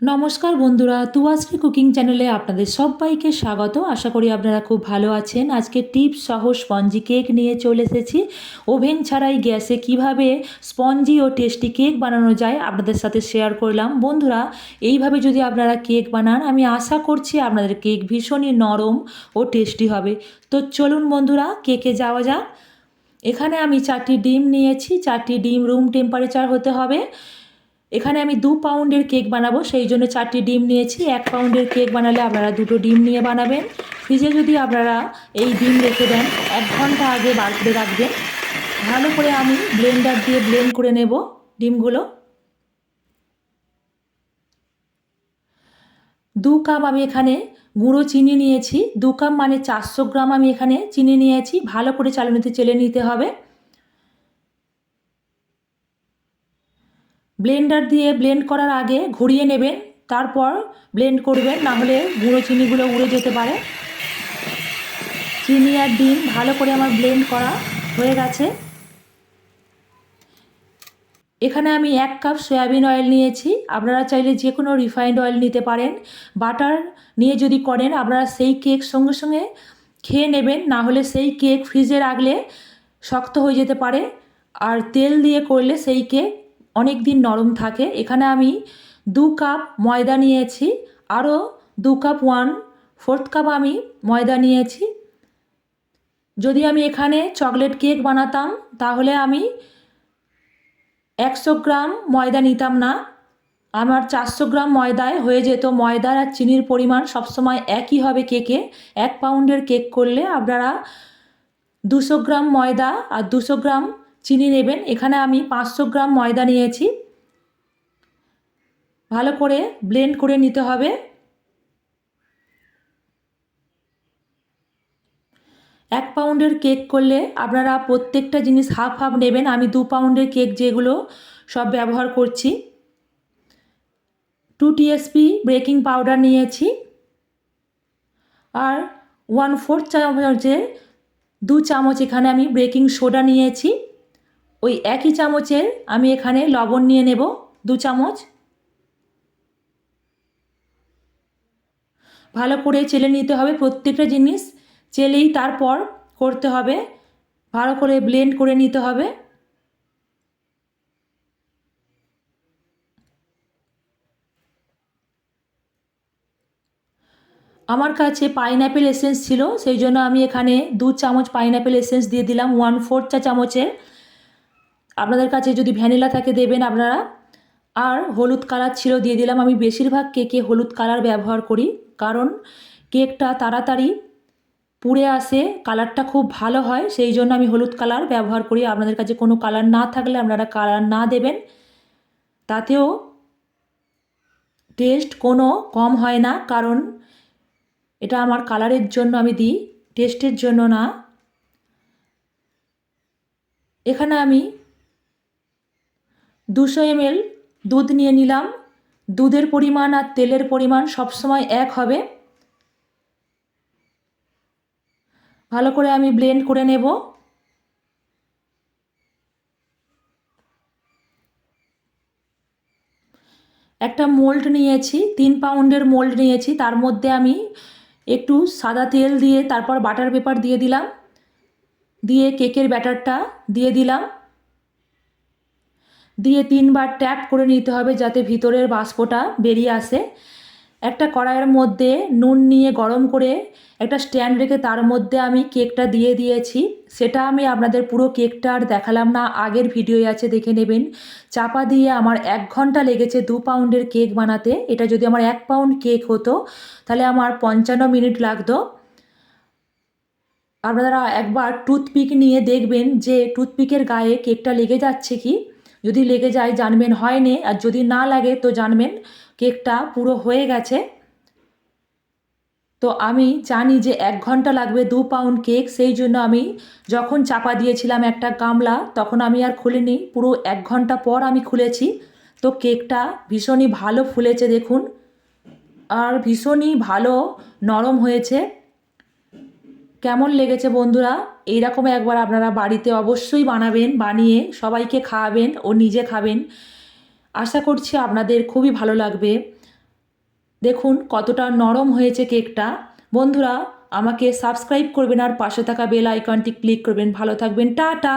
নমস্কার বন্ধুরা, তুয়াশ্রী কুকিং চ্যানেলে আপনাদের সবাইকে স্বাগত। আশা করি আপনারা খুব ভালো আছেন। আজকে টিপস সহ স্পঞ্জি কেক নিয়ে চলে এসেছি। ওভেন ছাড়াই গ্যাসে কীভাবে স্পঞ্জি ও টেস্টি কেক বানানো যায় আপনাদের সাথে শেয়ার করলাম। বন্ধুরা, এইভাবে যদি আপনারা কেক বানান, আমি আশা করছি আপনাদের কেক ভীষণই নরম ও টেস্টি হবে। তো চলুন বন্ধুরা, কেকে যাওয়া যাক। এখানে আমি চারটি ডিম নিয়েছি। চারটি ডিম রুম টেম্পারেচার হতে হবে। এখানে আমি দু পাউন্ডের কেক বানাবো, সেই জন্য চারটি ডিম নিয়েছি। এক পাউন্ডের কেক বানালে আপনারা দুটো ডিম নিয়ে বানাবেন। ফ্রিজে যদি আপনারা এই ডিম রেখে দেন, এক ঘণ্টা আগে বার করে রাখবেন। ভালো করে আমি ব্লেন্ডার দিয়ে ব্লেন্ড করে নেব ডিমগুলো। দু কাপ আমি এখানে গুঁড়ো চিনি নিয়েছি। দু কাপ মানে চারশো গ্রাম আমি এখানে চিনি নিয়েছি। ভালো করে চালনিতে চেলে নিতে হবে। ব্লেন্ডার দিয়ে ব্লেন্ড করার আগে ঘুরিয়ে নেবেন, তারপর ব্লেন্ড করবেন, না হলে গুঁড়ো চিনিগুলো উড়ে যেতে পারে। চিনি আর ডিম ভালো করে আমার ব্লেন্ড করা হয়ে গেছে। এখানে আমি এক কাপ সয়াবিন অয়েল নিয়েছি। আপনারা চাইলে যে কোনো রিফাইন্ড অয়েল নিতে পারেন। বাটার নিয়ে যদি করেন, আপনারা সেই কেক সঙ্গে সঙ্গে খেয়ে নেবেন, না হলে সেই কেক ফ্রিজে রাখলে শক্ত হয়ে যেতে পারে। আর তেল দিয়ে করলে সেই কেক অনেক দিন নরম থাকে। এখানে আমি দু কাপ ময়দা নিয়েছি। আরও দু কাপ ওয়ান ফোর্থ কাপ আমি ময়দা নিয়েছি। যদি আমি এখানে চকলেট কেক বানাতাম, তাহলে আমি একশো গ্রাম ময়দা নিতাম না। আমার চারশো গ্রাম ময়দায় হয়ে যেত। ময়দার আর চিনির পরিমাণ সবসময় একই হবে কেকে। এক পাউন্ডের কেক করলে আপনারা দুশো গ্রাম ময়দা আর দুশো গ্রাম চিনি নেবেন। এখানে আমি পাঁচশো গ্রাম ময়দা নিয়েছি। ভালো করে ব্লেন্ড করে নিতে হবে। এক পাউন্ডের কেক করলে আপনারা প্রত্যেকটা জিনিস হাফ হাফ নেবেন। আমি দু পাউন্ডের কেক যেগুলো সব ব্যবহার করছি। টু টিএসপি বেকিং পাউডার নিয়েছি। আর ওয়ান ফোর্থ চামচের দু চামচ এখানে আমি বেকিং সোডা নিয়েছি। ওই একই চামচের আমি এখানে লবণ নিয়ে নেব, দু চামচ। ভালো করে চেলে নিতে হবে প্রত্যেকটা জিনিস। চেলেই তারপর করতে হবে। ভালো করে ব্লেন্ড করে নিতে হবে। আমার কাছে পাইনঅ্যাপেল এসেন্স ছিল, সেই জন্য আমি এখানে দু চামচ পাইনঅ্যাপেল এসেন্স দিয়ে দিলাম ওয়ান ফোর্থ চা চামচের। আপনাদের কাছে যদি ভ্যানিলা থাকে দেবেন আপনারা। আর হলুদ কালার ছিল দিয়ে দিলাম। আমি বেশিরভাগ কেকে হলুদ কালার ব্যবহার করি। কারণ কেকটা তাড়াতাড়ি পুড়ে আসে, কালারটা খুব ভালো হয়, সেই জন্য আমি হলুদ কালার ব্যবহার করি। আপনাদের কাছে কোনো কালার না থাকলে আপনারা কালার না দেবেন। তাতেও টেস্ট কোনো কম হয় না। কারণ এটা আমার কালারের জন্য আমি দিই, টেস্টের জন্য না। এখানে আমি দুশো এমএল দুধ নিয়ে নিলাম। দুধের পরিমাণ আর তেলের পরিমাণ সবসময় এক হবে। ভালো করে আমি ব্লেন্ড করে নেব। একটা মোল্ড নিয়েছি, তিন পাউন্ডের মোল্ড নিয়েছি। তার মধ্যে আমি একটু সাদা তেল দিয়ে, তারপর বাটার পেপার দিয়ে দিলাম। দিয়ে কেকের ব্যাটারটা দিয়ে দিলাম। দিয়ে তিনবার ট্যাপ করে নিতে হবে যাতে ভিতরের বাষ্পটা বেরিয়ে আসে। একটা কড়াইয়ের মধ্যে নুন নিয়ে গরম করে একটা স্ট্যান্ড রেখে তার মধ্যে আমি কেকটা দিয়ে দিয়েছি। সেটা আমি আপনাদের পুরো কেকটা আর দেখালাম না, আগের ভিডিওই আছে, দেখে নেবেন। চাপা দিয়ে আমার এক ঘণ্টা লেগেছে দু পাউন্ডের কেক বানাতে। এটা যদি আমার এক পাউন্ড কেক হতো, তাহলে আমার পঞ্চান্ন মিনিট লাগতো। আপনারা একবার টুথপিক নিয়ে দেখবেন যে টুথপিকের গায়ে কেকটা লেগে যাচ্ছে কি। যদি লেগে যায় জানবেন হয়নি, আর যদি না লাগে তো জানবেন কেকটা পুরো হয়ে গেছে। তো আমি জানি যে এক ঘণ্টা লাগবে দু পাউন্ড কেক, সেই জন্য আমি যখন চাপা দিয়েছিলাম একটা গামলা, তখন আমি আর খুলিনি। পুরো এক ঘণ্টা পর আমি খুলেছি। তো কেকটা ভীষণই ভালো ফুলেছে, দেখুন। আর ভীষণই ভালো নরম হয়েছে। কেমন লেগেছে বন্ধুরা? এইরকম একবার আপনারা বাড়িতে অবশ্যই বানাবেন, বানিয়ে সবাইকে খাওয়াবেন ও নিজে খাবেন। আশা করছি আপনাদের খুবই ভালো লাগবে। দেখুন কতটা নরম হয়েছে কেকটা। বন্ধুরা, আমাকে সাবস্ক্রাইব করবেন আর পাশে থাকা বেল আইকনটি ক্লিক করবেন। ভালো থাকবেন। টাটা!